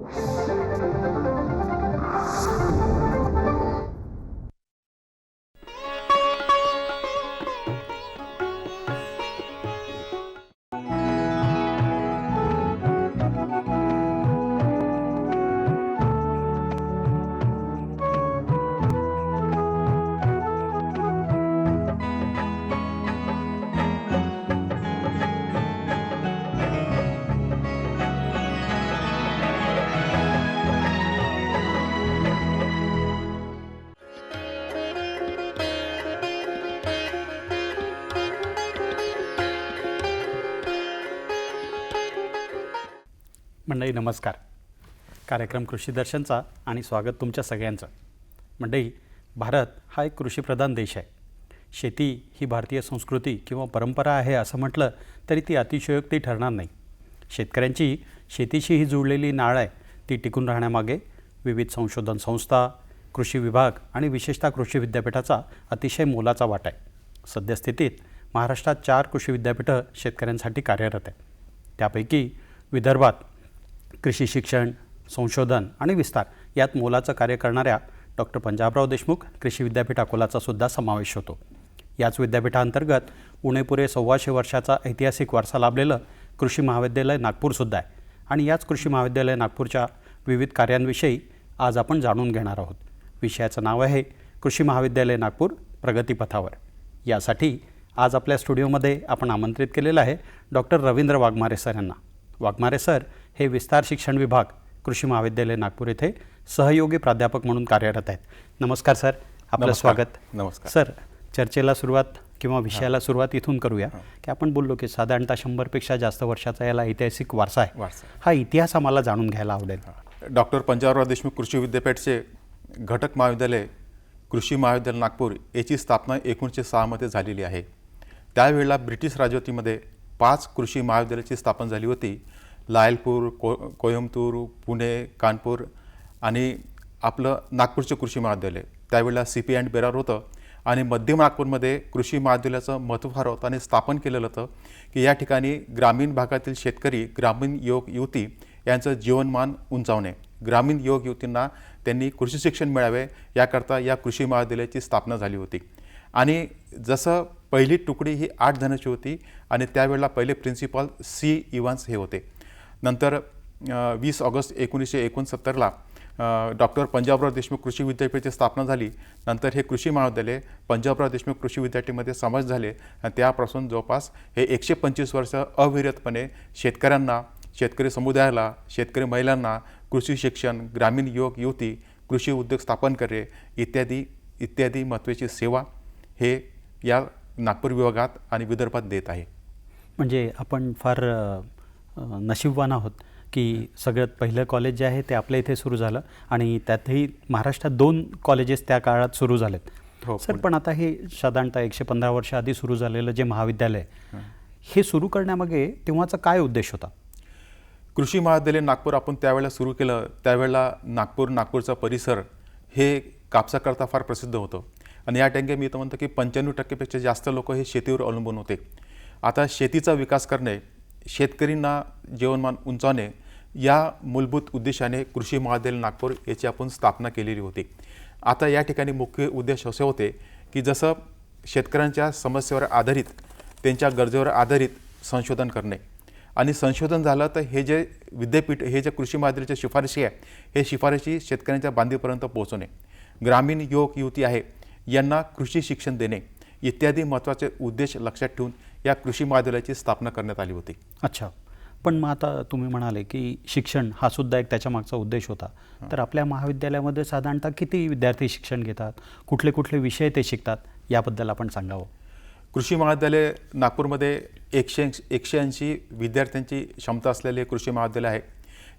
you मंडळी नमस्कार. कार्यक्रम कृषी दर्शनचा आणि स्वागत तुमच्या सगळ्यांचं. मंडळी भारत हा एक कृषीप्रधान देश आहे. शेती ही भारतीय संस्कृती किंवा परंपरा आहे असं म्हटलं तरी ती अतिशयोक्ती ठरणार नाही. शेतकऱ्यांची शेतीशी ही जुळलेली नाळ आहे. ती टिकून राहण्यामागे विविध संशोधन संस्था कृषी विभाग आणि विशेषतः कृषी विद्यापीठाचा अतिशय मोलाचा वाटा आहे. सद्यस्थितीत महाराष्ट्रात चार कृषी विद्यापीठं शेतकऱ्यांसाठी कार्यरत आहे त्यापैकी विदर्भात कृषी शिक्षण संशोधन आणि विस्तार यात मोलाचं कार्य करणाऱ्या डॉक्टर पंजाबराव देशमुख कृषी विद्यापीठ अकोलाचा सुद्धा समावेश होतो. याच विद्यापीठाअंतर्गत उणेपुरे सव्वाशे वर्षाचा ऐतिहासिक वारसा लाभलेलं कृषी महाविद्यालय नागपूरसुद्धा आहे. आणि याच कृषी महाविद्यालय नागपूरच्या विविध कार्यांविषयी आज आपण जाणून घेणार आहोत. विषयाचं नाव आहे कृषी महाविद्यालय नागपूर प्रगतीपथावर यासाठी आज आपल्या स्टुडिओमध्ये आपण आमंत्रित केलेलं आहे डॉक्टर रवींद्र वाघमारे सर यांना. वाघमारे सर हे विस्तार शिक्षण विभाग कृषी महाविद्यालय नागपूर येथे सहयोगी प्राध्यापक म्हणून कार्यरत आहेत. नमस्कार सर. आपलं. स्वागत. नमस्कार. सर चर्चेला सुरुवात किंवा विषयाला सुरुवात इथून करूया. की आपण बोललो की साधारणतः शंभरपेक्षा जास्त वर्षाचा याला ऐतिहासिक वारसा आहे. हा इतिहास आम्हाला जाणून घ्यायला आवडेल. डॉक्टर पंजाबराव देशमुख कृषी विद्यापीठचे घटक महाविद्यालय कृषी महाविद्यालय नागपूर याची स्थापना एकोणीसशे सहामध्ये झालेली आहे. त्यावेळेला ब्रिटिश राजवटीमध्ये पाच कृषी महाविद्यालयाची स्थापना झाली होती. लायलपूर को कोयंबतूर पुणे कानपूर आणि आपलं नागपूरचे कृषी महाविद्यालय. त्यावेळेला सी पी अँड बेरार होतं आणि मध्य नागपूरमध्ये कृषी महाविद्यालयाचं महत्त्व फार होतं आणि स्थापन केलेलं होतं की या ठिकाणी ग्रामीण भागातील शेतकरी ग्रामीण युवक युवती यांचं जीवनमान उंचावणे. ग्रामीण युवक युवतींना त्यांनी कृषी शिक्षण मिळावे याकरता या कृषी महाविद्यालयाची स्थापना झाली होती. आणि जसं पहिली तुकडी ही आठ जणांची होती आणि त्यावेळेला पहिले प्रिन्सिपॉल सी इव्हान्स हे होते. नंतर वीस ऑगस्ट एकोणीसशे एकोणसत्तरला डॉक्टर पंजाबराव देशमुख कृषी विद्यापीठाची स्थापना झाली. नंतर हे कृषी महाविद्यालय पंजाबराव देशमुख कृषी विद्यापीठामध्ये समाज झाले. आणि त्यापासून जवळपास हे एकशे पंचवीस वर्ष अविरतपणे शेतकऱ्यांना शेतकरी समुदायाला शेतकरी महिलांना कृषी शिक्षण ग्रामीण युवक युवती कृषी उद्योग स्थापन करे इत्यादी इत्यादी महत्त्वाची सेवा हे या नागपूर विभागात आणि विदर्भात देत आहे. म्हणजे आपण फार नशीबवान आहोत की सगळ्यात पहिलं कॉलेज जे आहे ते आपल्या इथे सुरू झालं आणि त्यातही महाराष्ट्रात दोन कॉलेजेस त्या काळात सुरू झालेत. हो, सर पण आता हे साधारणतः एकशे पंधरा वर्ष आधी सुरू झालेलं जे महाविद्यालय हे सुरू करण्यामागे तेव्हाचा काय उद्देश होता? कृषी महाविद्यालय नागपूर आपण त्यावेळेला सुरू केलं त्यावेळेला नागपूर नागपूरचा परिसर हे कापसाकरता फार प्रसिद्ध होतं. आणि या टँगे मी तर म्हणतो की पंच्याण्णव टक्केपेक्षा जास्त लोक हे शेतीवर अवलंबून होते. आता शेतीचा विकास करणे शेतकरींना जीवनमान उंचावणे या मूलभूत उद्देशाने कृषी महाविद्यालय नागपूर याची आपण स्थापना केलेली होती. आता या ठिकाणी मुख्य उद्देश असे होते की जसं शेतकऱ्यांच्या समस्येवर आधारित त्यांच्या गरजेवर आधारित संशोधन करणे. आणि संशोधन झालं तर हे जे विद्यापीठ हे जे कृषी महाविद्यालयाच्या शिफारशी आहे हे शिफारशी शेतकऱ्यांच्या बांधीपर्यंत पोहोचवणे. ग्रामीण युवक युवती आहे यांना कृषी शिक्षण देणे इत्यादी महत्त्वाचे उद्देश लक्षात ठेवून या कृषी महाविद्यालयाची स्थापना करण्यात आली होती. अच्छा. पण मग आता तुम्ही म्हणाले की शिक्षण हा सुद्धा एक त्याच्या मागचा उद्देश होता. तर आपल्या महाविद्यालयामध्ये साधारणतः किती विद्यार्थी शिक्षण घेतात? कुठले कुठले विषय ते शिकतात? याबद्दल आपण सांगावं. कृषी महाविद्यालय नागपूरमध्ये एकशे एकशे ऐंशी विद्यार्थ्यांची क्षमता असलेले कृषी महाविद्यालय आहे.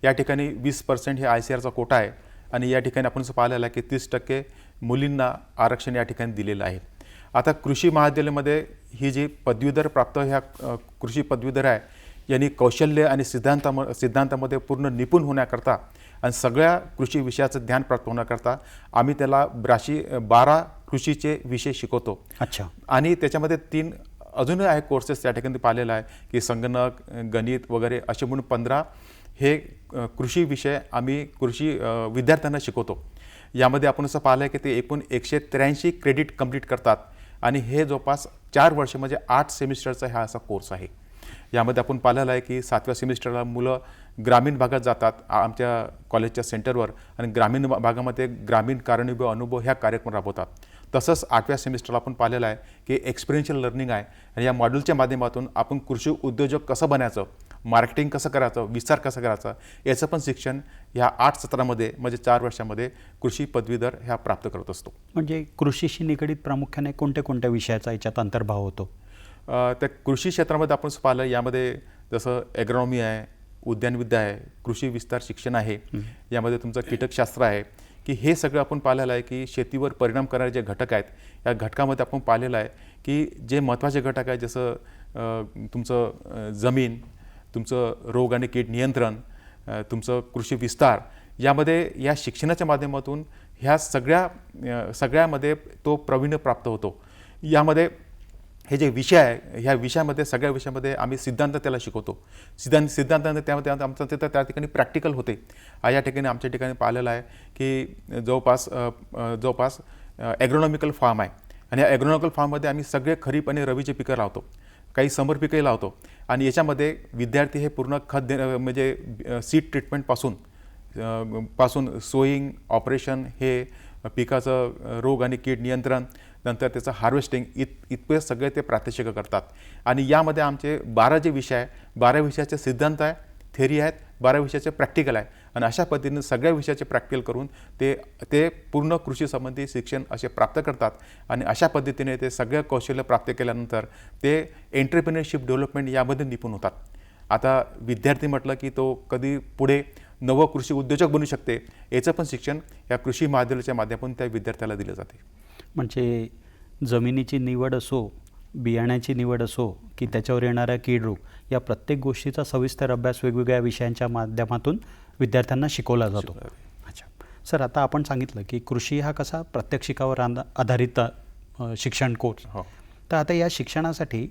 या ठिकाणी वीस पर्सेंट हे आय सी आरचा कोटा आहे. आणि या ठिकाणी आपण असं पाहिलेलं आहे की तीस टक्के मुलींना आरक्षण या ठिकाणी दिलेलं आहे. आता कृषी महाविद्यालयामध्ये ही जी पदवीधर प्राप्त ह्या कृषी पदवीधर आहे यांनी कौशल्य आणि सिद्धांताम सिद्धांतामध्ये पूर्ण निपुण होण्याकरता आणि सगळ्या कृषी विषयाचं ज्ञान प्राप्त होण्याकरता आम्ही त्याला ब्राशी बारा कृषीचे विषय शिकवतो. अच्छा. आणि त्याच्यामध्ये तीन अजूनही आहे कोर्सेस त्या ठिकाणी पाहिलेला आहे की संगणक गणित वगैरे असे म्हणून पंधरा हे कृषी विषय आम्ही कृषी विद्यार्थ्यांना शिकवतो. यामध्ये आपण असं पाहिलं आहे की ते एकूण एकशे त्र्याऐंशी क्रेडिट कंप्लीट करतात. आणि हे जवळपास चार वर्ष म्हणजे आठ सेमिस्टरचा हा असा कोर्स आहे. यामध्ये आपण पाहिलेलं आहे की सातव्या सेमिस्टरला मुलं ग्रामीण भागात जातात आमच्या कॉलेजच्या सेंटरवर आणि ग्रामीण भागामध्ये ग्रामीण कारणीभव अनुभव ह्या कार्यक्रम राबवतात. तसंच आठव्या सेमिस्टरला आपण पाहिलेलं आहे की एक्सपिरियन्शियल लर्निंग आहे आणि या मॉड्यूलच्या माध्यमातून आपण कृषी उद्योजक कसं बनायचं मार्केटिंग कसं करायचं विस्तार कसं करायचा याचं पण शिक्षण ह्या आठ सत्रामध्ये म्हणजे चार वर्षामध्ये कृषी पदवीधर ह्या प्राप्त करत असतो. म्हणजे कृषीशी निगडीत प्रामुख्याने कोणत्या कोणत्या विषयाचा याच्यात अंतर्भाव होतो? त्या कृषी क्षेत्रामध्ये आपण पाहिलं यामध्ये जसं ॲग्रॉनॉमी आहे उद्यानविद्या आहे कृषी विस्तार शिक्षण आहे यामध्ये तुमचं कीटकशास्त्र आहे की हे सगळं आपण पाहिलेलं आहे की शेतीवर परिणाम करणारे जे घटक आहेत या घटकामध्ये आपण पाहिलेलं आहे की जे महत्त्वाचे घटक आहेत जसं तुमचं जमीन तुमचं रोग आणि कीड नियंत्रण तुमचं कृषी विस्तार यामध्ये या शिक्षणाच्या माध्यमातून ह्या सगळ्या सगळ्यामध्ये तो प्रवीण प्राप्त होतो. यामध्ये हे जे विषय आहे ह्या विषयामध्ये सगळ्या विषयामध्ये आम्ही सिद्धांत त्याला शिकवतो. सिद्धांत सिद्धांत त्यामध्ये आमचं तिथं त्या ठिकाणी प्रॅक्टिकल होते. या ठिकाणी आमच्या ठिकाणी पाहिलेलं आहे की जवळपास जवळपास ॲग्रोनॉमिकल फार्म आहे. आणि या ॲग्रोनॉमिकल फार्ममध्ये आम्ही सगळे खरीप आणि रवीचे पिकं लावतो. काही समर्पिकही लावतो. आणि याच्यामध्ये विद्यार्थी हे पूर्ण खत दे म्हणजे सीड ट्रीटमेंटपासून पासून सोईंग ऑपरेशन हे पिकाचं रोग आणि कीड नियंत्रण नंतर त्याचं हार्वेस्टिंग इत इतपे सगळे ते प्रात्यक्षिक करतात. आणि यामध्ये आमचे बारा जे विषय आहे बारा विषयाचे सिद्धांत आहे थेरी आहेत बारा विषयाचे प्रॅक्टिकल आहे. आणि अशा पद्धतीने सगळ्या विषयाचे प्रॅक्टिकल करून ते ते पूर्ण कृषीसंबंधी शिक्षण असे प्राप्त करतात. आणि अशा पद्धतीने ते सगळं कौशल्य प्राप्त केल्यानंतर ते एंटरप्रिनरशिप डेव्हलपमेंट यामध्ये निपुण होतात. आता विद्यार्थी म्हटलं की तो कधी पुढे नवं कृषी उद्योजक बनू शकते याचं पण शिक्षण या कृषी महाविद्यालयाच्या माध्यमातून त्या विद्यार्थ्याला दिलं जाते. म्हणजे जमिनीची निवड असो बियाण्याची निवड असो की त्याच्यावर येणाऱ्या कीड रोग या प्रत्येक गोष्टीचा सविस्तर अभ्यास वेगवेगळ्या विषयांच्या माध्यमातून विद्यार्थ्यांना शिकवला जातो. अच्छा. सर आता आपण सांगितलं की कृषी हा कसा प्रात्यक्षिकावर आधा- आधारित शिक्षण कोर्स हो. तर आता या शिक्षणासाठी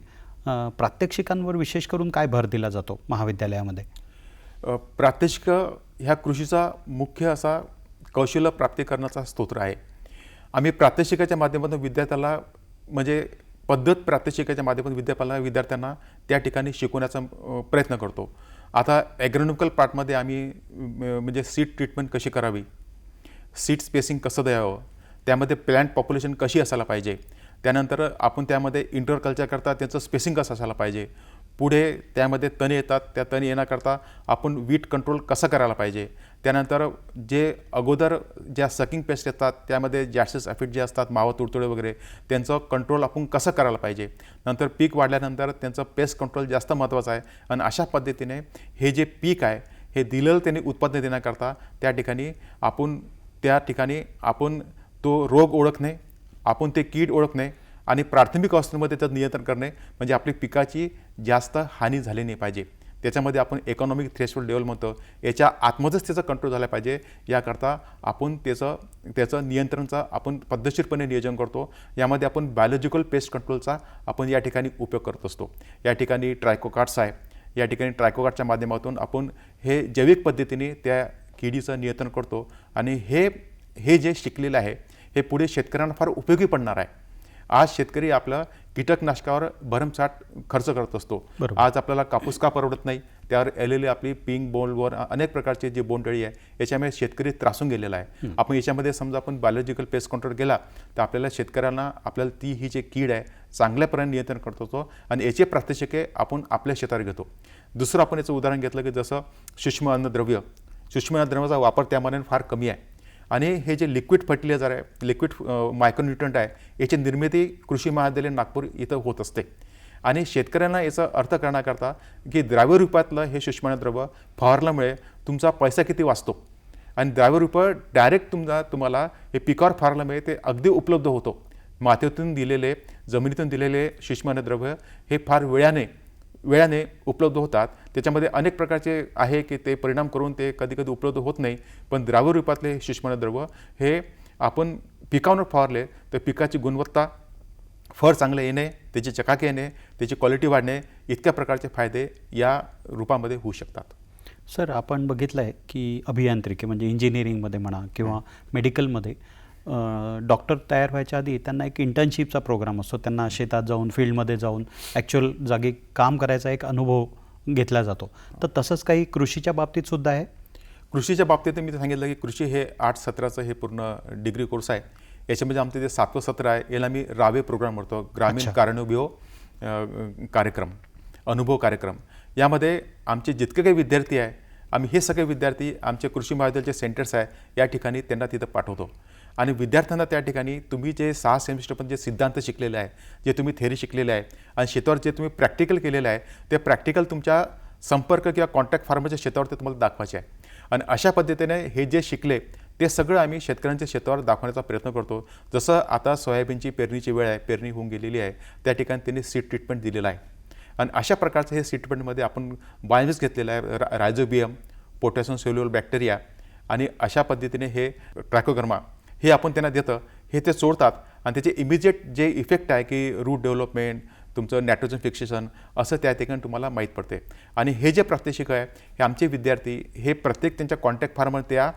प्रात्यक्षिकांवर विशेष करून काय भर दिला जातो महाविद्यालयामध्ये? प्रात्यक्षिक ह्या कृषीचा मुख्य असा कौशल्य प्राप्ती करण्याचा स्तोत्र आहे. आम्ही प्रात्यक्षिकाच्या माध्यमातून विद्यार्थ्याला म्हणजे पद्धत प्रात्यक्षिकाच्या माध्यमातून विद्यार्थ्याला विद्यार्थ्यांना त्या ठिकाणी शिकवण्याचा प्रयत्न करतो. आता ॲग्रोनॉमिकल पार्टमध्ये आम्ही म्हणजे सीट ट्रीटमेंट कशी करावी? सीट स्पेसिंग कसं द्यावं? त्यामध्ये प्लॅन्ट पॉप्युलेशन कशी असायला पाहिजे? त्यानंतर आपण त्यामध्ये इंटर करता त्याचं स्पेसिंग कसं असायला पाहिजे? पुढे त्यामध्ये तण येतात त्या तण येण्याकरता आपण वीट कंट्रोल कसं करायला पाहिजे? त्यानंतर जे अगोदर ज्या सकिंग पेस्ट येतात त्यामध्ये जॅसेस ॲफिड जे असतात मावा तुडतुडे वगैरे त्यांचं कंट्रोल आपण कसं करायला पाहिजे? नंतर पीक वाढल्यानंतर त्यांचं पेस्ट कंट्रोल जास्त महत्त्वाचं आहे. आणि अशा पद्धतीने हे जे पीक आहे हे दिलेलं त्यांनी उत्पादन देण्याकरता त्या ठिकाणी आपण त्या ठिकाणी आपण तो रोग ओळखणे आपण ते कीड ओळखणे आणि प्राथमिक अवस्थेमध्ये त्याचं नियंत्रण करणे म्हणजे आपली पिकाची जास्त हानी झाली नाही पाहिजे. त्याच्यामध्ये आपण इकॉनॉमिक थ्रेशोल्ड लेवल म्हणतो याच्या आतमध्येच त्याचं कंट्रोल झालं पाहिजे. याकरता आपण त्याचं त्याचं नियंत्रणचा आपण पद्धतशीरपणे नियोजन करतो. यामध्ये आपण बायोलॉजिकल पेस्ट कंट्रोलचा आपण या ठिकाणी उपयोग करत असतो. या ठिकाणी ट्रायकोकार्ड्स आहे. या ठिकाणी ट्रायकोकार्डच्या माध्यमातून आपण हे जैविक पद्धतीने त्या किडीचं नियंत्रण करतो. आणि हे हे जे शिकलेलं आहे हे पुढे शेतकऱ्यांना फार उपयोगी पडणार आहे. आज शेतकरी आपलं कीटकनाशकावर भरमसाठ खर्च करत असतो. आज आपल्याला कापूस का परवडत नाही? त्यावर आलेली आपली पिंक बोलवर अनेक प्रकारचे जे बोंडअळी आहे याच्यामुळे शेतकरी त्रासून गेलेला आहे. आपण याच्यामध्ये समजा आपण बायोलॉजिकल पेस्ट कंट्रोल केला तर आपल्याला शेतकऱ्यांना आपल्याला ती ही जे कीड आहे चांगल्यापर्यंत नियंत्रण करत होतो आणि याचे प्रात्यक्षिके आपण आपल्या शेतावर घेतो. दुसरं आपण याचं उदाहरण घेतलं की जसं सूक्ष्म अन्नद्रव्य. सूक्ष्म अन्नद्रव्याचा वापर त्यामध्ये फार कमी आहे. आणि हे जे लिक्विड फर्टिलायझर आहे लिक्विड मायक्रोन्युट्रंट आहे याची निर्मिती कृषी महाविद्यालय नागपूर इथं होत असते. आणि शेतकऱ्यांना याचा अर्थ करण्याकरता की द्राव्य रूपातलं हे सूक्ष्मद्रव्य फवारल्यामुळे तुमचा पैसा किती वाचतो? आणि द्राव्य रूप डायरेक्ट तुमचा तुम्हाला हे पिकावर फवारल्यामुळे ते अगदी उपलब्ध होतो. मातीतून दिलेले जमिनीतून दिलेले सूक्ष्मद्रव्य हे फार वेळाने वेळाने उपलब्ध होतात. त्याच्यामध्ये अनेक प्रकारचे आहे की ते परिणाम करून ते कधी कधी उपलब्ध होत नाही. पण द्राव्य रूपातले सूक्ष्मद्रव्य हे आपण पिकावर फवारले तर पिकाची गुणवत्ता फळ चांगले येणे त्याची चकाकी येणे त्याची क्वालिटी वाढणे इतक्या प्रकारचे फायदे या रूपामध्ये होऊ शकतात. सर आपण बघितलं आहे की अभियांत्रिकी म्हणजे इंजिनिअरिंगमध्ये म्हणा किंवा मेडिकलमध्ये डॉक्टर तयार व्हायच्या आधी त्यांना एक इंटर्नशिपचा प्रोग्राम असतो. त्यांना शेतात जाऊन फील्डमध्ये जाऊन ॲक्च्युअल जागी काम करायचा एक अनुभव घेतला जातो. तर तसंच काही कृषीच्या बाबतीत सुद्धा आहे? कृषीच्या बाबतीत मी सांगितलं की कृषी हे आठ सत्राचं हे पूर्ण डिग्री कोर्स आहे. याच्यामध्ये आमचं जे सातवं सत्र आहे याला मी रावे प्रोग्राम म्हणतो. ग्रामीण अ, कार्यक्रम अनुभव कार्यक्रम. यामध्ये आमचे जितके काही विद्यार्थी आहे आम्ही हे सगळे विद्यार्थी आमचे कृषी महाविद्यालयाचे सेंटर्स आहे या ठिकाणी त्यांना तिथं पाठवतो. आणि विद्यार्थ्यांना त्या ठिकाणी तुम्ही जे सहा सेमिस्टर पण जे सिद्धांत शिकलेले आहे जे तुम्ही थेरी शिकलेले आहे आणि शेतावर जे तुम्ही प्रॅक्टिकल केलेलं आहे ते प्रॅक्टिकल तुमच्या संपर्क किंवा कॉन्टॅक्ट फार्मरच्या शेतावर ते तुम्हाला दाखवायचे आहे. आणि अशा पद्धतीने हे जे शिकले ते सगळं आम्ही शेतकऱ्यांच्या शेतावर दाखवण्याचा प्रयत्न करतो. जसं आता सोयाबीनची पेरणीची वेळ आहे पेरणी होऊन गेलेली आहे त्या ठिकाणी त्यांनी सीड ट्रीटमेंट दिलेलं आहे. आणि अशा प्रकारचं हे सीड ट्रीटमेंटमध्ये आपण बायोमिक्स घेतलेलं आहे रा रायझोबियम पोटॅशियम सोल्युअल बॅक्टेरिया आणि अशा पद्धतीने हे ट्रॅकोगर्मा हे आपण त्यांना देतं हे ते चोरतात आणि त्याचे इमिजिएट जे इफेक्ट आहे की रूट डेव्हलपमेंट तुमचं नायट्रोजन फिक्सेशन असं त्या ठिकाणी तुम्हाला माहीत पडते. आणि हे जे प्रात्यक्षिक आहे हे आमचे विद्यार्थी हे प्रत्येक त्यांच्या कॉन्टॅक्ट फार्मर त्या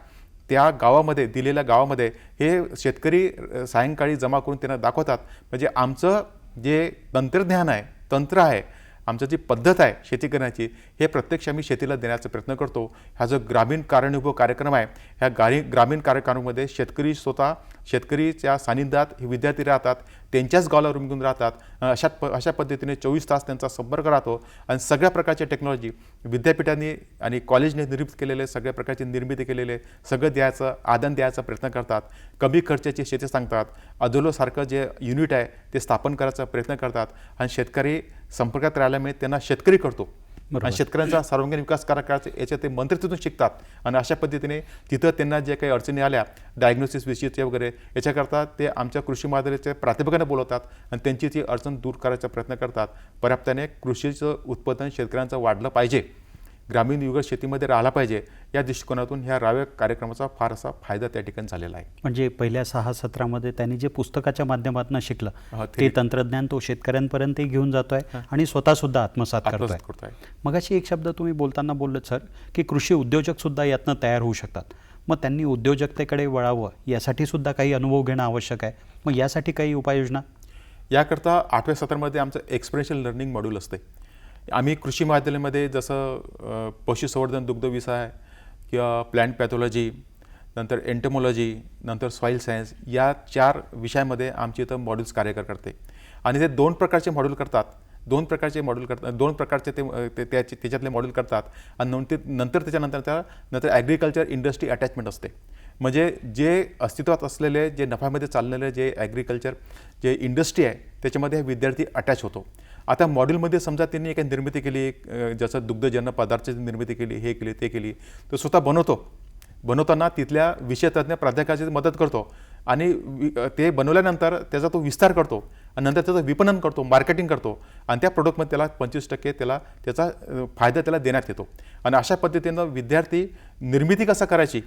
त्या गावामध्ये दिलेल्या गावामध्ये हे शेतकरी सायंकाळी जमा करून त्यांना दाखवतात. म्हणजे आमचं जे तंत्रज्ञान आहे तंत्र आहे आमचं जी पद्धत आहे शेती करण्याची हे प्रत्यक्ष आम्ही शेतीला देण्याचा प्रयत्न करतो. हा जो ग्रामीण कार्यानुभव कार्यक्रम आहे ह्या गारी ग्रामीण कार्यक्रमामध्ये शेतकरी स्वतः शेतकरीच्या सानिध्यात हे विद्यार्थी राहतात त्यांच्याच गावाला रुमगून राहतात अशा प अशा पद्धतीने चोवीस तास त्यांचा संपर्क राहतो आणि सगळ्या प्रकारच्या टेक्नॉलॉजी विद्यापीठांनी आणि कॉलेजने निर्मित केलेले सगळ्या प्रकारची निर्मिती केलेले सगळं द्यायचं आदान द्यायचा प्रयत्न करतात. कमी खर्चाची शेती सांगतात. अदोलोसारखं जे युनिट आहे ते स्थापन करायचा प्रयत्न करतात. आणि शेतकरी संपर्कात राहिल्यामुळे त्यांना शेतकरी करतो. आणि शेतकऱ्यांचा सर्वांगीण विकास करायचा याच्यात ते मंत्रित्वातून शिकतात. आणि अशा पद्धतीने तिथं त्यांना जे काही अडचणी आल्या डायग्नोसिस विषयीचे वगैरे याच्याकरता ते आमच्या कृषी महाविद्यालयाच्या प्राध्यापकांना बोलवतात आणि त्यांची ती अडचण दूर करायचा प्रयत्न करतात. पर्याप्ताने कृषीचं उत्पादन शेतकऱ्यांचं वाढलं पाहिजे. ग्रामीण युग शेतीमध्ये राहिला पाहिजे या दृष्टिकोनातून ह्या राव्या कार्यक्रमाचा फार असा फायदा त्या ठिकाणी झालेला आहे. म्हणजे पहिल्या सहा सत्रामध्ये त्यांनी जे पुस्तकाच्या माध्यमातून शिकलं ते तंत्रज्ञान तो शेतकऱ्यांपर्यंत घेऊन जातोय आणि स्वतः सुद्धा आत्मसात करतोय. करतोय. मगाशी एक शब्द तुम्ही बोलताना बोललेत सर की कृषी उद्योजक सुद्धा यातनं तयार होऊ शकतात. मग त्यांनी उद्योजकतेकडे वळावं यासाठी सुद्धा काही अनुभव घेणं आवश्यक आहे. मग यासाठी काही उपाययोजना? याकरता आठव्या सत्रामध्ये आमचं एक्सपिरियन्शियल लर्निंग मॉड्यूल असते आम्ही कृषी महाविद्यालयामध्ये जसं पशुसंवर्धन दुग्ध किंवा प्लॅन्ट पॅथॉलॉजी नंतर एंटमोलॉजी नंतर सॉईल सायन्स या चार विषयामध्ये आमची इथं मॉड्यूल्स कार्य करते. आणि ते दोन प्रकारचे मॉड्यूल करतात. दोन प्रकारचे मॉड्यूल करतात दोन प्रकारचे ते ते त्याचे त्याच्यातले मॉड्यूल करतात. आणि नंतर नंतर त्याच्यानंतर त्या नंतर ॲग्रिकल्चर इंडस्ट्री अटॅचमेंट असते. म्हणजे जे अस्तित्वात असलेले जे नफ्यामध्ये चाललेले जे ॲग्रिकल्चर जे इंडस्ट्री आहे त्याच्यामध्ये विद्यार्थी अटॅच होतो. आता मॉड्यूलमध्ये समजा त्यांनी एका निर्मिती केली ज्याचं जसं दुग्धजन्य पदार्थाची निर्मिती केली हे केली ते केली तो स्वतः बनवतो. बनवताना तिथल्या विषयतज्ञ प्राध्यापकाची मदत करतो आणि वि- ते बनवल्यानंतर त्याचा तो विस्तार करतो आणि नंतर त्याचं विपणन करतो मार्केटिंग करतो आणि त्या प्रोडक्टमध्ये त्याला पंचवीस टक्के त्याला त्याचा फायदा त्याला देण्यात येतो. आणि अशा पद्धतीनं विद्यार्थी निर्मिती कसा करायची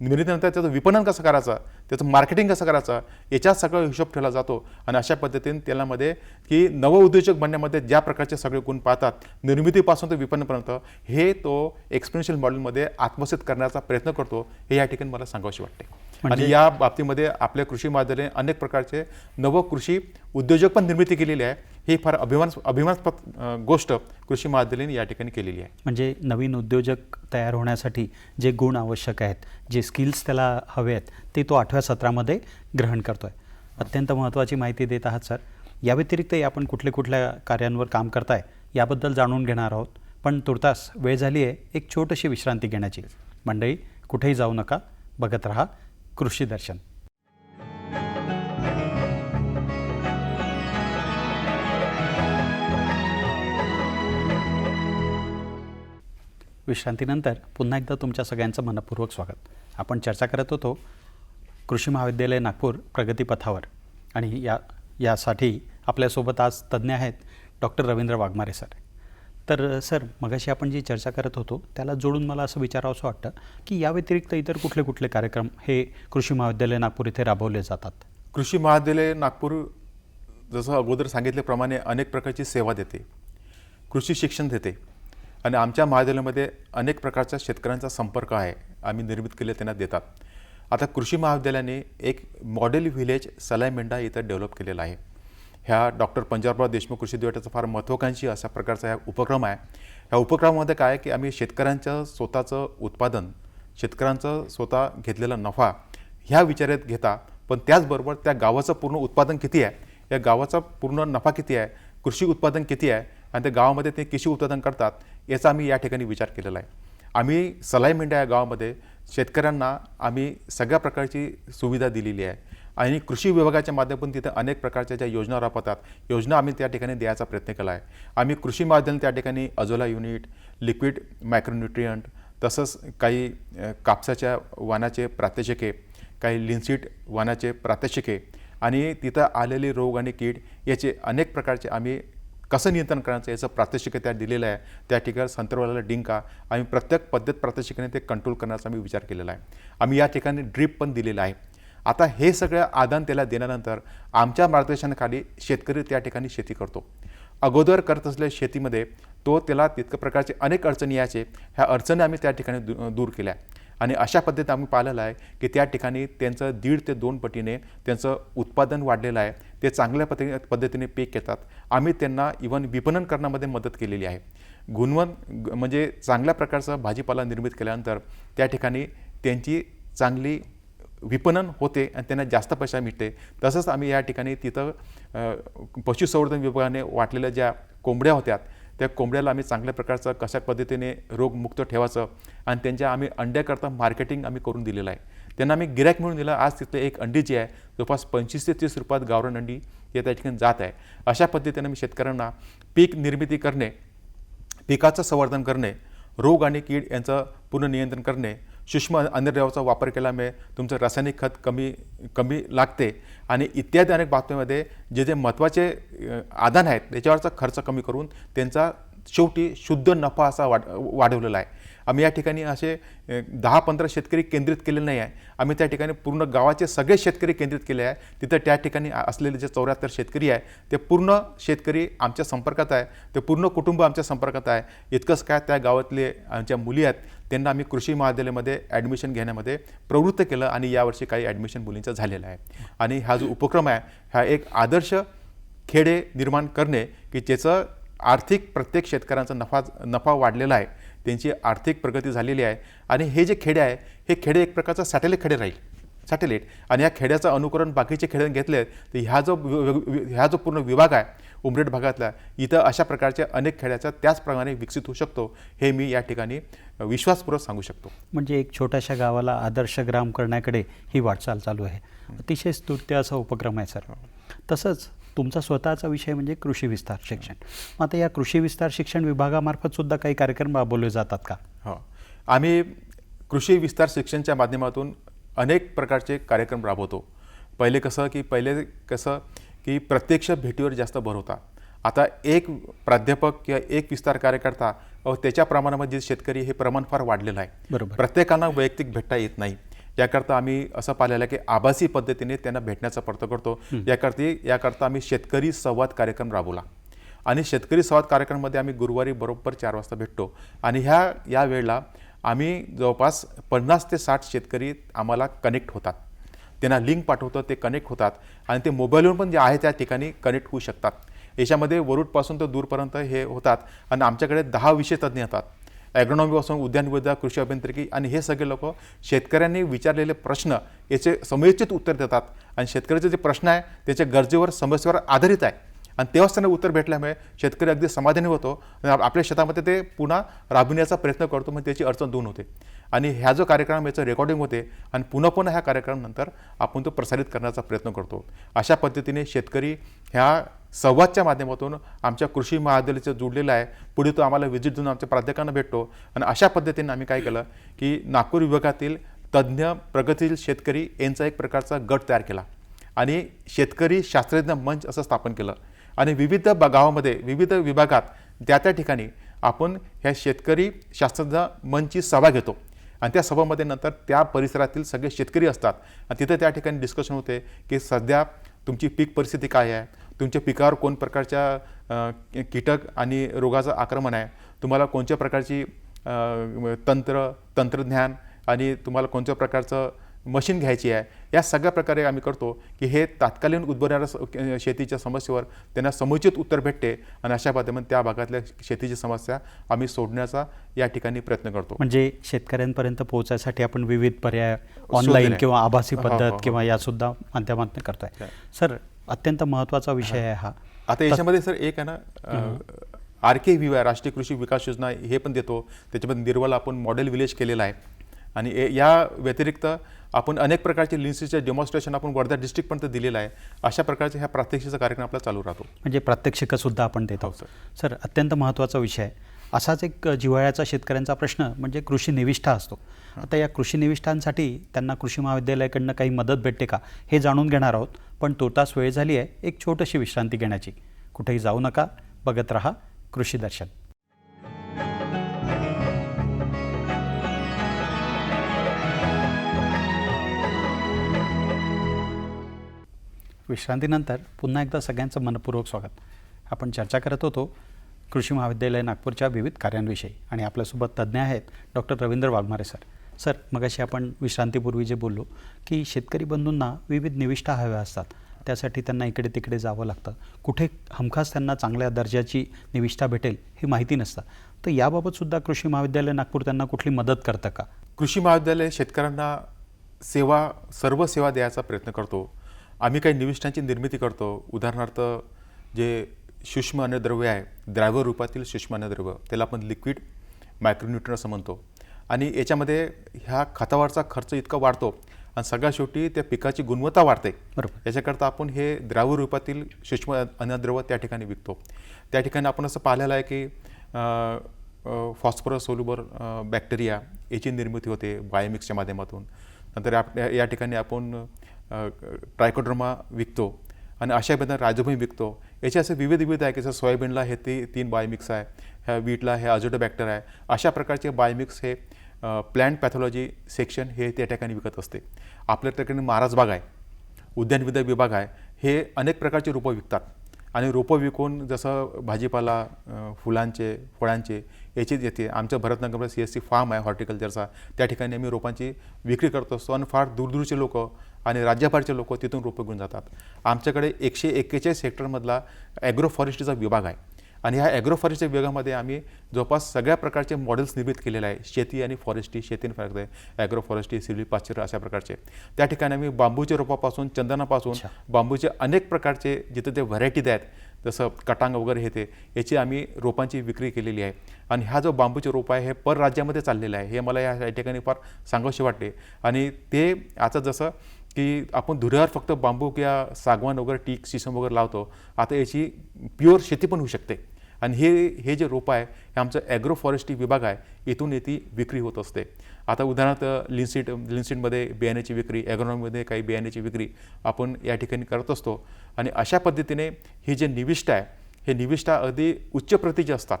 निर्मितीनंतर त्याचं विपणन कसं करायचं त्याचं मार्केटिंग कसं करायचं याच्यात सगळं हिशोब ठेवला जातो. आणि अशा पद्धतीने त्यामध्ये की नवउद्योजक बनण्यामध्ये ज्या प्रकारचे सगळे गुण पाहतात निर्मितीपासून ते विपणनपर्यंत हे तो एक्सपिरियन्शियल मॉडेलमध्ये आत्मसात करण्याचा प्रयत्न करतो हे या ठिकाणी मला सांगावशी वाटते आणि या बाबतीमध्ये आपल्या कृषी महाविद्यालयाने अनेक प्रकारचे नव कृषी उद्योजक पण निर्मिती केलेली आहे. ही फार अभिमान अभिमानास्पद गोष्ट कृषी महाविद्यालयाने या ठिकाणी केलेली आहे. म्हणजे नवीन उद्योजक तयार होण्यासाठी जे गुण आवश्यक आहेत जे स्किल्स त्याला हवे आहेत ते तो आठव्या सत्रामध्ये ग्रहण करतोय. अत्यंत महत्त्वाची माहिती देत आहात सर. या व्यतिरिक्तही आपण कुठल्या कुठल्या कार्यांवर काम करताय याबद्दल जाणून घेणार आहोत. पण तुर्तास वेळ झाली आहे एक छोटीशी विश्रांती घेण्याची. मंडळी कुठेही जाऊ नका बघत रहा. कृषी दर्शन. विश्रांतीनंतर पुन्हा एकदा तुमच्या सगळ्यांचं मनपूर्वक स्वागत. आपण चर्चा करत होतो कृषी महाविद्यालय नागपूर प्रगतीपथावर आणि या यासाठी आपल्यासोबत आज तज्ज्ञ आहेत डॉक्टर रवींद्र वाघमारे सर. तर सर मगाशी आपण जी चर्चा करत होतो त्याला जोडून मला असं विचारावंसं वाटतं की या व्यतिरिक्त इतर कुठले कुठले कार्यक्रम हे कृषी महाविद्यालय नागपूर इथे राबवले जातात? कृषी महाविद्यालय नागपूर जसं अगोदर सांगितल्याप्रमाणे अनेक प्रकारची सेवा देते कृषी शिक्षण देते आणि आमच्या महाविद्यालयामध्ये अनेक प्रकारच्या शेतकऱ्यांचा संपर्क आहे आम्ही निर्मित केले त्यांना देतात. आता कृषी महाविद्यालयाने एक मॉडेल व्हिलेज सलाय मेंढा इथं डेव्हलप केलेला आहे. ह्या डॉक्टर पंजाबराव देशमुख कृषी विद्यापीठाचा फार महत्त्वाकांक्षी अशा प्रकारचा हा उपक्रम आहे. ह्या उपक्रमामध्ये काय आहे की आम्ही शेतकऱ्यांचं स्वतःचं उत्पादन शेतकऱ्यांचं स्वतः घेतलेला नफा ह्या विचारात घेता पण त्याचबरोबर त्या गावाचं पूर्ण उत्पादन किती आहे? या गावाचा पूर्ण नफा किती आहे? कृषी उत्पादन किती आहे? आणि त्या गावामध्ये ते कृषी उत्पादन करतात? याचा आम्ही या ठिकाणी विचार केलेला आहे. आम्ही सलाई मेंढ्या या गावामध्ये शेतकऱ्यांना आम्ही सगळ्या प्रकारची सुविधा दिलेली आहे. आणि कृषी विभागाच्या माध्यमातून तिथं अनेक प्रकारच्या ज्या योजना राबवतात योजना आम्ही त्या ठिकाणी द्यायचा प्रयत्न केला आहे. आम्ही कृषी माध्यम त्या ठिकाणी अजोला युनिट लिक्विड मायक्रोन्युट्रियंट तसंच काही कापसाच्या वानाचे प्रात्यक्षिके काही लिन्सीट वानाचे प्रात्यक्षिके आणि तिथं आलेले रोग आणि कीड याचे अनेक प्रकारचे आम्ही कसं नियंत्रण करायचं याचं प्रात्यक्षिक त्या दिलेलं आहे. त्या ठिकाणी संतरवाला डिंका आम्ही प्रत्येक पद्धत प्रात्यक्षिकाने ते कंट्रोल करण्याचा आम्ही विचार केलेला आहे. आम्ही या ठिकाणी ड्रीप पण दिलेलं आहे. आता हे सगळं आदान त्याला देण्यानंतर आमच्या मार्गदर्शनाखाली शेतकरी त्या ठिकाणी शेती करतो. अगोदर करत असलेल्या शेतीमध्ये तो त्याला तितक्या प्रकारचे अनेक अडचणी यायचे. ह्या अडचणी आम्ही त्या ठिकाणी दू दूर केल्या. आणि अशा पद्धतीत आम्ही पाहिलेलं आहे की त्या ठिकाणी त्यांचं दीड ते दोन पटीने त्यांचं उत्पादन वाढलेलं आहे. ते चांगल्या पद्धती पद्धतीने पीक घेतात. आम्ही त्यांना इवन विपणन करण्यामध्ये मदत केलेली आहे. गुणवन ग- म्हणजे चांगल्या प्रकारचा भाजीपाला निर्मित केल्यानंतर त्या ठिकाणी त्यांची चांगली विपणन होते आणि त्यांना जास्त पैसा मिळते. तसंच आम्ही या ठिकाणी तिथं पशुसंवर्धन विभागाने वाटलेल्या ज्या कोंबड्या होत्या त्या कोंबड्याला आम्ही चांगल्या प्रकारचं कशा पद्धतीने रोगमुक्त ठेवायचं आणि त्यांच्या आम्ही अंड्याकरता मार्केटिंग आम्ही करून दिलेलं आहे. त्यांना आम्ही गिरायक मिळून दिलं आज तिथं एक अंडी जी आहे जवळपास पंचवीस ते तीस रुपयात गावरान अंडी हे त्या ठिकाणी जात आहे. अशा पद्धतीने मी शेतकऱ्यांना पीक निर्मिती करणे पिकाचं संवर्धन करणे रोग आणि कीड यांचं पूर्ण नियंत्रण करणे सूक्ष्म अन्नद्रव्याचा वापर केल्यामुळे तुमचं रासायनिक खत कमी कमी लागते. आणि इत्यादी अनेक बाबतीमध्ये जे जे महत्त्वाचे आदान आहेत त्याच्यावरचा खर्च कमी करून त्यांचा शेवटी शुद्ध नफा असा वाढ वाढवलेला आहे. आम्ही या ठिकाणी असे दहा पंधरा शेतकरी केंद्रित केलेले नाही आहे. आम्ही त्या ठिकाणी पूर्ण गावाचे सगळे शेतकरी केंद्रित केले आहे. तिथं त्या ठिकाणी असलेले जे चौऱ्याहत्तर शेतकरी आहे ते पूर्ण शेतकरी आमच्या संपर्कात आहे. ते पूर्ण कुटुंब आमच्या संपर्कात आहे. इतकंच काय त्या गावातले आमच्या मुली आहेत त्यांना आम्ही कृषी महाविद्यालयामध्ये ॲडमिशन घेण्यामध्ये प्रवृत्त केलं आणि यावर्षी काही ॲडमिशन मुलींचं झालेलं आहे. आणि हा जो उपक्रम आहे हा एक आदर्श खेडे निर्माण करणे की ज्याचं आर्थिक प्रत्येक शेतकऱ्यांचा नफा नफा वाढलेला आहे त्यांची आर्थिक प्रगती झालेली आहे. आणि हे जे खेडे आहे हे खेडे एक प्रकारचं सॅटेलाईट खेडे राहील सॅटेलाईट. आणि या खेड्याचं अनुकरण बाकीचे खेडे घेतले तर ह्या जो ह्या जो पूर्ण विभाग आहे उमरेड भागातला. इथं अशा प्रकारच्या अनेक खेड्याचा त्याचप्रमाणे विकसित होऊ शकतो हे मी या ठिकाणी विश्वासपूर्वक सांगू शकतो. म्हणजे एक छोट्याशा गावाला आदर्श ग्राम करण्याकडे ही वाटचाल चालू आहे. अतिशय स्तुत्य असा उपक्रम आहे सर. तसंच तुमचा स्वतःचा विषय म्हणजे कृषी विस्तार शिक्षण. मग आता या कृषी विस्तार शिक्षण विभागामार्फत सुद्धा काही कार्यक्रम राबवले जातात का? हो. आम्ही कृषी विस्तार शिक्षणच्या माध्यमातून अनेक प्रकारचे कार्यक्रम राबवतो. पहिले कसं की पहिले कसं की प्रत्यक्ष भेटीवर जास्त भर होता. आता एक प्राध्यापक किंवा एक विस्तार कार्यकर्ता त्याच्या प्रमाणामध्ये शेतकरी हे प्रमाण फार वाढलेलं आहे. बरोबर. प्रत्येकांना वैयक्तिक भेटता येत नाही. याकरता आम्ही असं पाहिलेलं आहे की आभासी पद्धतीने त्यांना भेटण्याचा प्रयत्न करतो. याकरता याकरता आम्ही शेतकरी संवाद कार्यक्रम राबवला. आणि शेतकरी संवाद कार्यक्रमामध्ये आम्ही गुरुवारी बरोबर चार वाजता भेटतो. आणि ह्या या वेळेला आम्ही जवळपास पन्नास ते साठ शेतकरी आम्हाला कनेक्ट होतात. त्यांना लिंक पाठवतो ते कनेक्ट होतात. आणि ते मोबाईलवर पण जे आहे त्या ठिकाणी कनेक्ट होऊ शकतात. याच्यामध्ये वरुडपासून तर दूरपर्यंत हे होतात. आणि आमच्याकडे दहा विषय तज्ज्ञ येतात. ॲग्रोनॉमीपासून उद्यानविद्या कृषी अभियांत्रिकी आणि हे सगळे लोक शेतकऱ्यांनी विचारलेले प्रश्न याचे समयोचित उत्तर देतात. आणि शेतकऱ्याचे जे प्रश्न आहे त्याच्या गरजेवर समस्येवर आधारित आहे. आणि तेव्हाच त्यांना उत्तर भेटल्यामुळे शेतकरी अगदी समाधानी होतो. आणि आपल्या शेतामध्ये ते पुन्हा राबविण्याचा प्रयत्न करतो म्हणजे त्याची अडचण दूर होते. आणि ह्या जो कार्यक्रम याचं रेकॉर्डिंग होते आणि पुन्हा पुन्हा ह्या कार्यक्रमानंतर आपण तो प्रसारित करण्याचा प्रयत्न करतो. अशा पद्धतीने शेतकरी ह्या संवादच्या माध्यमातून आमच्या कृषी महाविद्यालयाचं जोडलेलं आहे. पुढे तो आम्हाला व्हिजिट देऊन आमच्या प्राध्यापकांना भेटतो. आणि अशा पद्धतीने आम्ही काय केलं की नागपूर विभागातील तज्ज्ञ प्रगतीशील शेतकरी यांचा एक प्रकारचा गट तयार केला. आणि शेतकरी शास्त्रज्ञ मंच असं स्थापन केलं. आणि विविध ब- गावामध्ये विविध विभागात त्या त्या ठिकाणी आपण ह्या शेतकरी शास्त्रज्ञ मंचची सभा घेतो. आणि त्या सभामध्ये नंतर त्या परिसरातील सगळे शेतकरी असतात. आणि तिथं त्या ठिकाणी डिस्कशन होते की सध्या तुमची पीक परिस्थिती काय आहे? तुमच्या पिकावर कोण प्रकारच्या कीटक आणि रोगाचं आक्रमण आहे? तुम्हाला कोणत्या प्रकारची तंत्र तंत्रज्ञान आणि तुम्हाला कोणत्या प्रकारचं मशीन घ्यायची आहे? या सगळ्या प्रकारे आम्ही करतो की हे तात्कालीन उद्भवणाऱ्या शेतीच्या समस्येवर त्यांना समुचित उत्तर भेटते आणि अशा पद्धतीने त्या भागातल्या शेतीची समस्या आम्ही सोडण्याचा या ठिकाणी प्रयत्न करतो म्हणजे शेतकऱ्यांपर्यंत पोहोचायसाठी आपण विविध पर्याय ऑनलाईन. किंवा आभासी हो, हो, पद्धत हो. किंवा यासुद्धा माध्यमातून करताय. सर अत्यंत महत्त्वाचा विषय आहे हा आता याच्यामध्ये सर एक आहे ना आर के व्ही आहे राष्ट्रीय कृषी विकास योजना हे पण देतो त्याच्यामध्ये निर्वाला आपण मॉडेल विलेज केलेला आहे आणि या व्यतिरिक्त आपण अनेक प्रकारचे लिन्सीचे डेमॉन्स्ट्रेशन आपण वर्धा डिस्ट्रिक्टपर्यंत दिलेलं आहे. अशा प्रकारचे ह्या प्रात्यक्षिकचा कार्यक्रम आपला चालू राहतो. म्हणजे प्रात्यक्षिकंसुद्धा आपण देत हो, आहोत सर अत्यंत महत्त्वाचा विषय आहे. असाच एक जिव्हाळ्याचा शेतकऱ्यांचा प्रश्न म्हणजे कृषी निविष्ठा असतो. आता या कृषी निविष्ठांसाठी त्यांना कृषी महाविद्यालयाकडनं काही मदत भेटते का हे जाणून घेणार आहोत. पण तोतास वेळ झाली आहे एक छोटीशी विश्रांती घेण्याची. कुठेही जाऊ नका बघत रहा कृषी दर्शन. विश्रांतीनंतर पुन्हा एकदा सगळ्यांचं मनपूर्वक स्वागत. आपण चर्चा करत होतो कृषी महाविद्यालय नागपूरच्या विविध कार्यांविषयी आणि आपल्यासोबत तज्ज्ञ आहेत doctor Ravindra Waghmare sir. Sir मगाशी आपण विश्रांतीपूर्वी जे बोललो की शेतकरी बंधूंना विविध निविष्ठा हव्या असतात. त्यासाठी त्यांना इकडे तिकडे जावं लागतं. कुठे हमखास त्यांना चांगल्या दर्जाची निविष्ठा भेटेल हे माहिती नसतं. तर याबाबतसुद्धा कृषी महाविद्यालय नागपूर त्यांना कुठली मदत करतं का? कृषी महाविद्यालय शेतकऱ्यांना सेवा सर्व सेवा द्यायचा प्रयत्न करतो. आम्ही काही निविष्ठांची निर्मिती करतो. उदाहरणार्थ जे सूक्ष्म अन्नद्रव्य आहे द्राव्य रूपातील सूक्ष्म अन्नद्रव्य त्याला आपण लिक्विड मायक्रोन्युट्रन असं म्हणतो. आणि याच्यामध्ये ह्या खतावरचा खर्च इतका वाढतो आणि सगळ्यात शेवटी त्या पिकाची गुणवत्ता वाढते. बरोबर. याच्याकरता आपण हे द्राव्य रूपातील सूक्ष्म अन्नद्रव्य त्या ठिकाणी विकतो. त्या ठिकाणी आपण असं पाहिलेलं आहे की फॉस्फरस सोल्युबर बॅक्टेरिया याची निर्मिती होते बायोमिक्सच्या माध्यमातून. नंतर आप या ठिकाणी आपण ट्रायकोड्रोमा विकतो आणि अशा पद्धतीने राजभूमी विकतो. याचे असे विविध विविध आहे की जसं सोयाबीनला हे ते तीन बायोमिक्स आहे ह्या वीटला हे अजोटो बॅक्टर आहे. अशा प्रकारचे बायोमिक्स हे प्लॅन्ट पॅथॉलॉजी सेक्शन हे त्या ठिकाणी विकत असते. आपल्या ठिकाणी महाराज बाग आहे उद्यानविद्या विभाग आहे हे अनेक प्रकारचे रोपं विकतात. आणि रोपं विकून जसं भाजीपाला फुलांचे फळांचे याचीच येते. आमच्या भरतनगरमध्ये सी एस सी फार्म आहे हॉर्टिकल्चरचा. त्या ठिकाणी आम्ही रोपांची विक्री करत असतो आणि फार दूरदूरचे लोक आणि राज्यभरचे लोक तिथून रोपं घेऊन जातात. आमच्याकडे एकशे एक्केचाळीस हेक्टरमधला ॲग्रो फॉरेस्ट्रीचा विभाग आहे. आणि ह्या ॲग्रो फॉरेस्ट्री विभागामध्ये आम्ही जवळपास सगळ्या प्रकारचे मॉडेल्स निर्मित केलेले आहे. शेती आणि फॉरेस्ट्री शेती आणि forest agro forestry civil pasture अशा प्रकारचे. त्या ठिकाणी आम्ही बांबूच्या रोपापासून चंदनापासून बांबूचे अनेक प्रकारचे जिथे ते व्हरायटीज आहेत जसं कटांग वगैरे हे ते याची आम्ही रोपांची विक्री केलेली आहे. आणि हा जो बांबूचे रोप आहे हे पर राज्यामध्ये चाललेलं आहे. हे मला या या ठिकाणी फार सांगावशी वाटते. आणि ते आता जसं की आपण धुऱ्यावर फक्त बांबू किंवा सागवान वगैरे टीक सिसम वगैरे लावतो आता याची प्युअर शेती पण होऊ शकते. आणि हे हे जे रोपं आहे हे आमचं ॲग्रो फॉरेस्ट्री विभाग आहे इथून येथे विक्री होत असते. आता उदाहरणार्थ लिन्सिट लिन्सिटमध्ये बियाण्याची विक्री ॲग्रोनॉमीमध्ये काही बियाण्याची विक्री आपण या ठिकाणी करत असतो. आणि अशा पद्धतीने ही जे निविष्ट आहे हे निविष्ठा अगदी उच्च प्रतीचे असतात.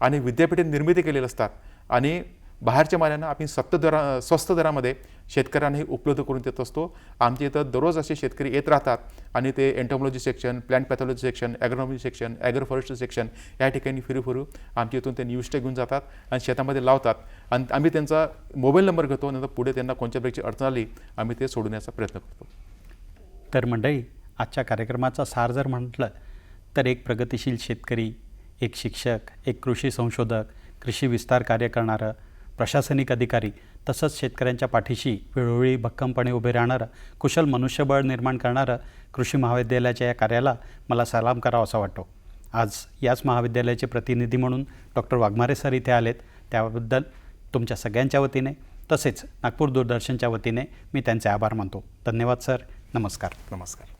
आणि विद्यापीठे निर्मिती केलेले असतात. आणि बाहेरच्या मालांना आम्ही सक्त दरा स्वस्त दरामध्ये शेतकऱ्यांनाही उपलब्ध करून देत असतो. आमच्या इथं दररोज असे शेतकरी येत राहतात आणि ते entomology section plant pathology section agronomy section agro forestry section या ठिकाणी फिरू फिरू आमच्या इथून ते निविष्ट घेऊन जातात आणि शेतामध्ये लावतात. आणि आम्ही त्यांचा मोबाईल नंबर घेतो नंतर पुढे त्यांना कोणत्या प्रकारची अडचण आली आम्ही ते सोडवण्याचा प्रयत्न करतो. तर मंडळी आजच्या कार्यक्रमाचा सार जर म्हटलं तर एक प्रगतिशील शेतकरी एक शिक्षक एक कृषी संशोधक कृषी विस्तार कार्य करणारं प्रशासनिक अधिकारी तसंच शेतकऱ्यांच्या पाठीशी वेळोवेळी भक्कमपणे उभे राहणारं कुशल मनुष्यबळ निर्माण करणारं कृषी महाविद्यालयाच्या या कार्याला मला सलाम करावा असा वाटतो. आज याच महाविद्यालयाचे प्रतिनिधी म्हणून डॉक्टर वाघमारे सर इथे आलेत. त्याबद्दल तुमच्या सगळ्यांच्या वतीने तसेच नागपूर दूरदर्शनच्या वतीने मी त्यांचे आभार मानतो. धन्यवाद सर. नमस्कार. नमस्कार.